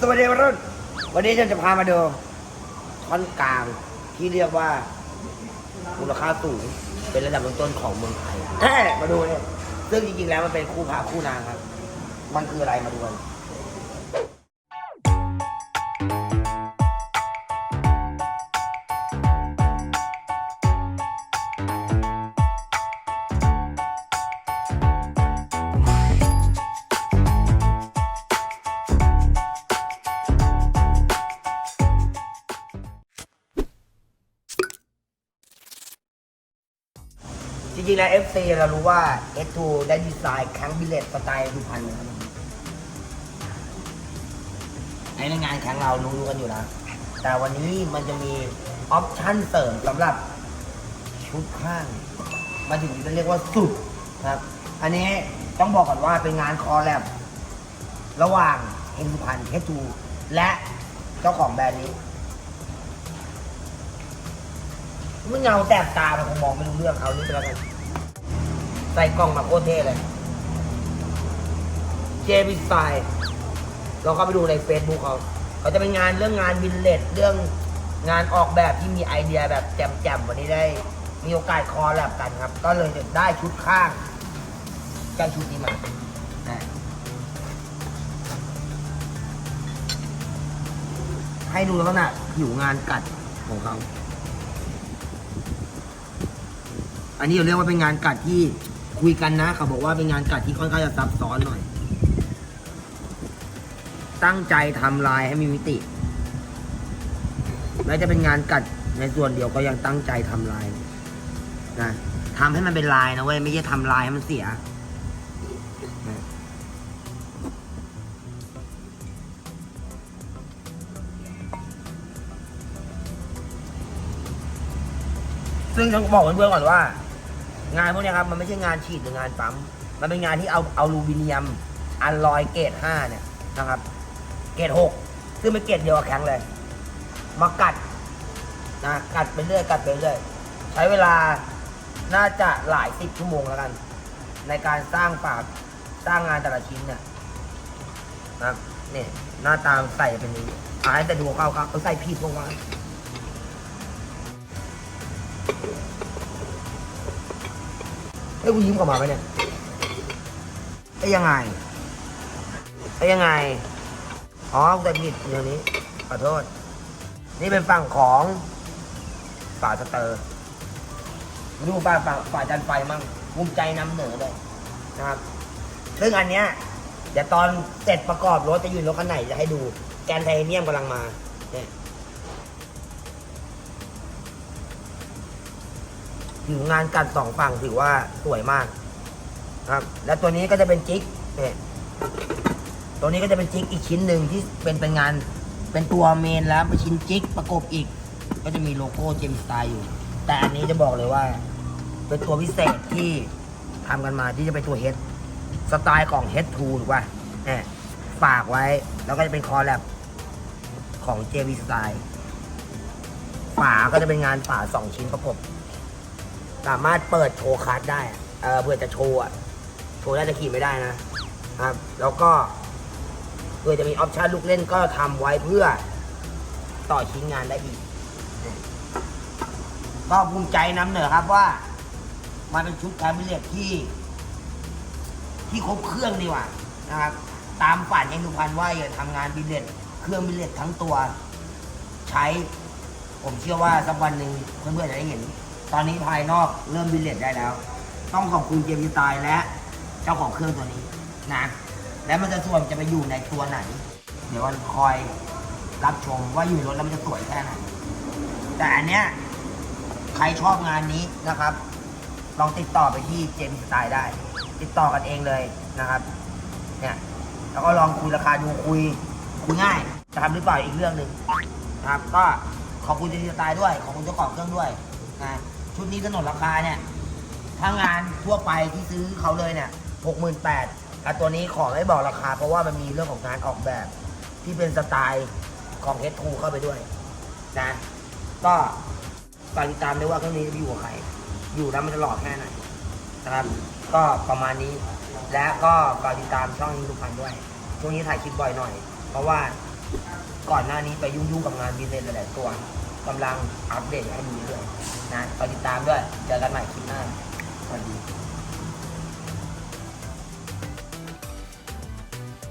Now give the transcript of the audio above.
สวัสดีวัยรุ่น วันนี้ฉันจะพามาดูท่อนกลางที่เรียกว่ามูลค่าสูงเป็นระดับต้นๆของเมืองไทยแฮ่มาดูเนี่ยซึ่งจริงๆแล้วมันเป็นคู่พระคู่นางครับ มันคืออะไรมาดูกัน จริงๆแล้ว FC เรารู้ว่า S2 ได้ดีไซน์แครั้งบิเลตสไตล์สุพรรณนะครับไอ้ในงานแข่งเรารู้กันอยู่แล้วแต่วันนี้มันจะมีออปชั่นเสริมสำหรับชุดข้าง มาถึงจะเรียกว่าสุดครับ อันนี้ต้องบอกก่อนว่าเป็นงานคอแลบระหว่างเอ็นสุพรรณเ S2 และเจ้าของแบรนด์นี้มันเงาแสบตามันคงมองไม่รู้เรื่องเอานี่ไปแล้วกัน ใส่กล่องมาโคตรเท่เลย เจมิสไตล์เราเข้าไปดูใน Facebook เขาเขาจะเป็นงานเรื่องงานบินเลตเรื่องงานออกแบบที่มีไอเดียแบบแจ่มๆวันนี้ได้มีโอกาสคอแลบกันครับ ก็เลยจะได้ชุดข้างกันชุดนี้มาให้ดูลักษณะผิวงานกัดของเขา อันนี้เราเรียกว่าเป็นงานกัดที่ คุยกันนะเขาบอกว่าเป็นงานกัดที่ค่อนข้างจะซับซ้อนหน่อย ตั้งใจทำลายให้มีมิติแม้จะเป็นงานกัดในส่วนเดียวก็ยังตั้งใจทำลายนะทำให้มันเป็นลายนะเว้ยไม่ใช่ทำลายให้มันเสียซึ่งต้องบอกเพื่อนๆก่อนว่า งานพวกนี้ครับมันไม่ใช่งานฉีดหรืองานปั๊ม มันเป็นงานที่เอาเอาลูมิเนียมอัลลอยเกรด5เนี่ยนะครับ เกรด6ซึ่งเป็นเกรดเดียวกับแข็งเลย มากัดนะกัดไปเรื่อยกัดไปเรื่อยใช้เวลาน่าจะหลายสิบชั่วโมงแล้วกัน ในการสร้างปากสร้างงานแต่ละชิ้นเนี่ยนะครับเนี่ยหน้าตามใส่เป็นนี้อาให้แต่ดูเข้าครับเขาใส่ผิดลงมา อ้ยกูยิ้มกลับมาไหมเนี่ยเอ้ยังไงเอ้ยังไง อ๋อกูแต่ผิดอย่างนี้ขอโทษ นี่เป็นฝั่งของฝาสเตอร์ดูฝ่าฝ่าฝ่าจันไฟมั่งภูมิใจนำเหนือเลยนะครับ ซึ่งอันเนี้ยเดี๋ยวตอนเสร็จประกอบรถจะอยู่รถคันไหนจะให้ดู แกนไทเทเนียมกำลังมาเนี่ย ผิวงานกัดสองฝั่งถือว่าสวยมากครับ แล้วตัวนี้ก็จะเป็นจิ๊กเนี่ยตัวนี้ก็จะเป็นจิ๊กอีกชิ้นหนึ่งที่เป็นเป็นงาน เป็นตัวเมนแล้วเป็นชิ้นจิ๊กประกบอีก ก็จะมีโลโก้เจมสไตล์อยู่ แต่อันนี้จะบอกเลยว่า เป็นตัวพิเศษที่ทำกันมาที่จะเป็นตัวเฮดสไตล์ของเฮดทูถูกป่ะเนี่ยฝากไว้แล้วก็จะเป็นคอแลบของเจวีสไตล์ฝาก็จะเป็นงานฝาสองชิ้นประกบ สามารถเปิดโชว์คัสได้อะเออเพื่อจะโชว์อะโชว์ได้แต่ขี่ไม่ได้นะครับ แล้วก็เพื่อจะมีออปชันลูกเล่นก็ทำไว้เพื่อต่อชิ้นงานได้อีก ก็ภูมิใจนำเหนือครับว่า มันเป็นชุดแคมเบเลตที่ ที่ครบเครื่องดีกว่านะครับ ตามฝันยังทุกพันว่าอย่าทำงานบิลเลตเครื่องบิลเลตทั้งตัว ใช้ ผมเชื่อว่าสักวันหนึ่งเพื่อนๆจะได้เห็น ตอนนี้ภายนอกเริ่มบิลเลตได้แล้ว ต้องขอบคุณเจมส์ตายและเจ้าของเครื่องตัวนี้นะและมันจะส่วนจะไปอยู่ในตัวไหน เดี๋ยววันคอยรับชมว่าอยู่ในรถแล้วมันจะสวยแค่ไหนแต่อันเนี้ยใครชอบงานนี้นะครับ ลองติดต่อไปที่เจมส์ตายได้ ติดต่อกันเองเลยนะครับเนี่ยแล้วก็ลองคุยราคาดูคุยคุยง่ายจะทำหรือเปล่าอีกเรื่องหนึ่งนะครับ ก็ขอบคุณเจมส์ตายด้วยขอบคุณเจ้าของเครื่องด้วยนะ ชุดนี้ถนนราคาเนี่ย ถ้างานทั่วไปที่ซื้อเขาเลยเนี่ยหกหมื่นแปดแต่ตัวนี้ขอไม่บอกราคา เพราะว่ามันมีเรื่องของการออกแบบ ที่เป็นสไตล์ของเฮดทูเข้าไปด้วยนะ ก็ฝากติดตามด้วยว่าเครื่องนี้จะอยู่กับใคร อยู่แล้วมันจะหล่อแค่ไหนนะครับ ก็ประมาณนี้ และก็ฝากติดตามช่องยิงทุกพันด้วย ช่วงนี้ถ่ายคลิปบ่อยหน่อย เพราะว่าก่อนหน้านี้ไปยุ่งๆกับงานบินเนสหลายๆตัว กำลังอัปเดตให้ดูด้วยนะคอยติดตามด้วย เจอกันใหม่คลิปหน้าสวัสดี